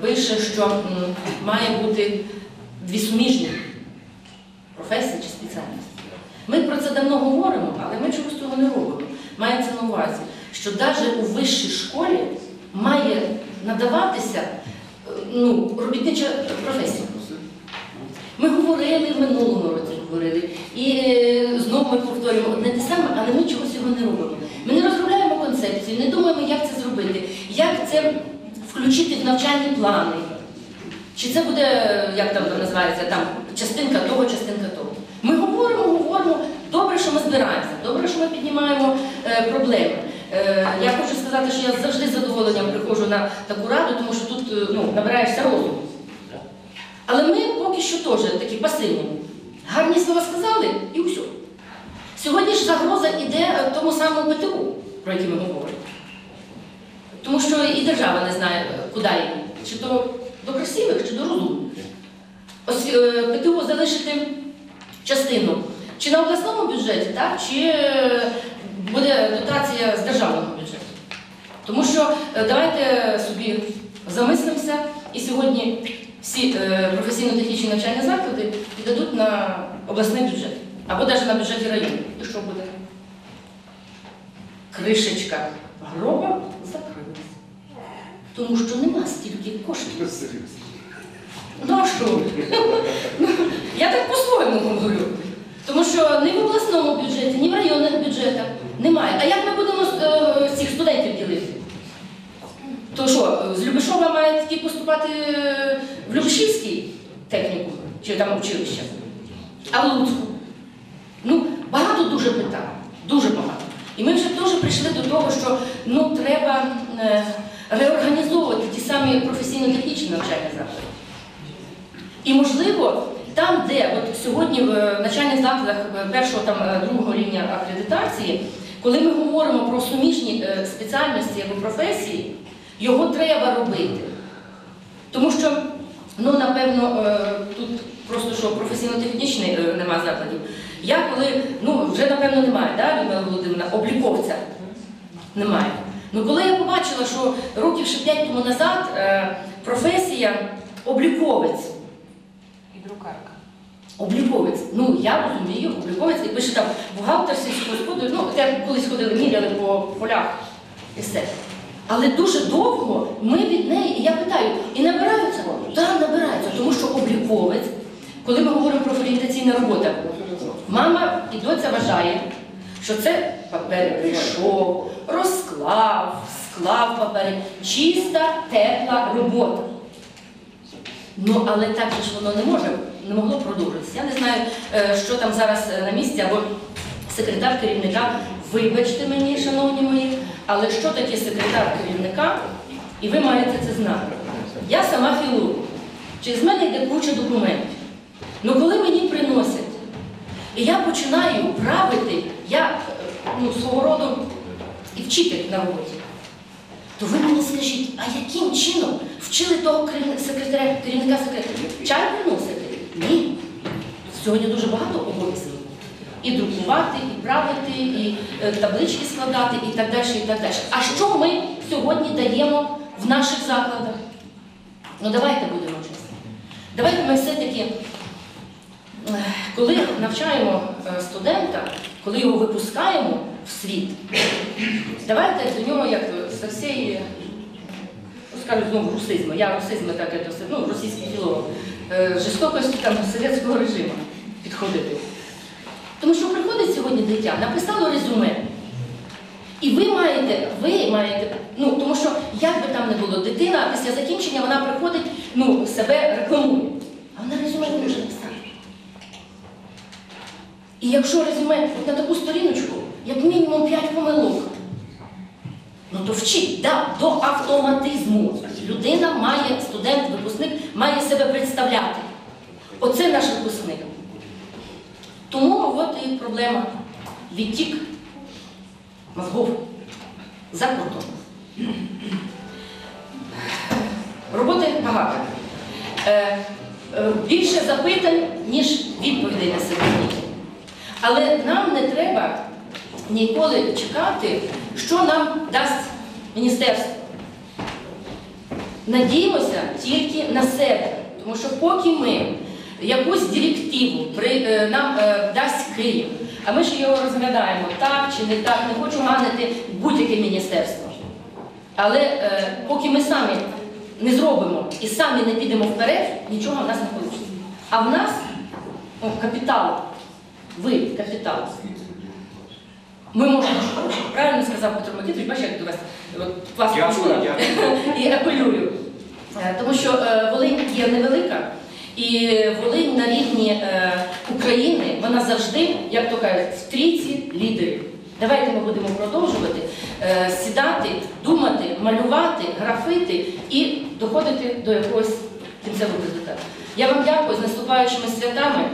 пише, що має бути дві суміжні професії чи спеціальності. Ми про це давно говоримо, але ми чогось цього не робимо. Мається на увазі, що навіть у вищій школі має надаватися е, ну, робітнича професія. Ми говорили в минулому році, говорили, і е, знову ми повторюємо одне те саме, але ми чогось цього не робимо. Ми не розробляємо концепцію, не думаємо, як це зробити, як це включити в навчальні плани. Чи це буде, як там називається, там частинка того, частинка того. Ми говоримо, говоримо, добре, що ми збираємося, добре, що ми піднімаємо е, проблеми. Е, я хочу сказати, що я завжди з задоволенням приходжу на таку раду, тому що тут е, ну, набираєшся розуму. Але ми поки що теж такі пасивні. Гарні слова сказали і все. Сьогодні ж загроза йде тому самому ПТУ, про який ми говоримо. Тому що і держава не знає, куди її. Чи то до красивих, чи до розумних. Ось е, ПТУ залишити частину чи на обласному бюджеті, так, чи е, буде дотація з державного бюджету. Тому що е, давайте собі замислимося, і сьогодні всі професійно-технічні навчальні заклади піддадуть на обласний бюджет або навіть на бюджеті району. І що буде? Кришечка гроба. Тому що нема стільки коштів. Ну а що? Я так по-своєму говорю. Тому що ні в обласному бюджеті, ні в районних бюджетах немає. А як ми будемо е, цих студентів ділити? То що, з Любишова має тільки поступати е, в Любишівський технікум чи там училище, а в Луцьку? Ну, багато дуже питань, дуже багато. І ми вже теж прийшли до того, що ну, треба е, реорганізовувати ті самі професійно-технічні навчальні заклади. І можливо, там, де от сьогодні в е, навчальних закладах е, першого там е, другого рівня акредитації, коли ми говоримо про суміжні спеціальності або професії, його треба робити. Тому що, ну напевно, тут просто що професійно-технічний нема закладів. Я коли, ну вже напевно немає, да, Людмила Володимирівна, обліковця немає. Ну коли я побачила, що років ще п'ять тому назад е, професія обліковець. І друкарка. Обліковець. Ну, я розумію, обліковець, і пише там бухгалтер сільського господаря, ну, це колись ходили, міряли по полях і все. Але дуже довго ми від неї, і я питаю, і набираються? Так, набираються, тому що обліковець, коли ми говоримо про орієнтаційна робота, мама і доця вважає, що це папери прийшов, розклав, склав папери, чиста, тепла робота. Ну, але так ж воно не може, не могло продовжитися. Я не знаю, е, що там зараз е, на місці, або секретар керівника, вибачте мені, шановні мої, але що таке секретар керівника, і ви маєте це знати. Я сама філолог. Через мене йде куча документів. Ну коли мені приносять, і я починаю правити, я е, ну, свого роду і вчитель на роботі. То ви мені скажіть, а яким чином вчили того секретаря, керівника секретаря? Чай приносити? Ні. Сьогодні дуже багато обов'язків. І друкувати, і правити, і е, таблички складати, і так далі, і так далі. А що ми сьогодні даємо в наших закладах? Ну давайте будемо чесні. Давайте ми все-таки, е, коли навчаємо е, студента, коли його випускаємо в світ, давайте до нього як з всієї, ну скажу знову русизму, я русизми так це все, ну російський філолог, е, жорстокості там совєтського режиму підходити. Тому що приходить сьогодні дитя, написало резюме. І ви маєте, ви маєте, ну тому що як би там не було, дитина після закінчення вона приходить, ну, себе рекламує. А вона резюме не може написати. І якщо резюме на таку сторіночку, як мінімум 5 помилок, ну то вчить да, до автоматизму. Людина має, студент, випускник, має себе представляти. Оце наш випускник. Тому от і проблема. Відтік мозгов за кордон. Роботи багато. Е, е, більше запитань, ніж відповідей на сьогодні. Але нам не треба ніколи чекати, що нам дасть міністерство. надіємося тільки на себе. Тому що поки ми якусь директиву при, е, нам е, дасть Київ, а ми ж його розглядаємо так чи не так, не хочу ганити будь-яке міністерство. Але е, поки ми самі не зробимо і самі не підемо вперед, нічого в нас не вийде. А в нас о, капітал, ви капітал. Ми можемо правильно сказав Петро Микитович, бачиш, як до вас от, вас Дякую, почула і апелюю. Е, Тому що е, Волинь є невелика, і Волинь на рівні е, України, вона завжди, як то кажуть, в трійці лідерів. Давайте ми будемо продовжувати сідати, думати, малювати, графити і доходити до якогось кінцевого результату. Я вам дякую з наступаючими святами.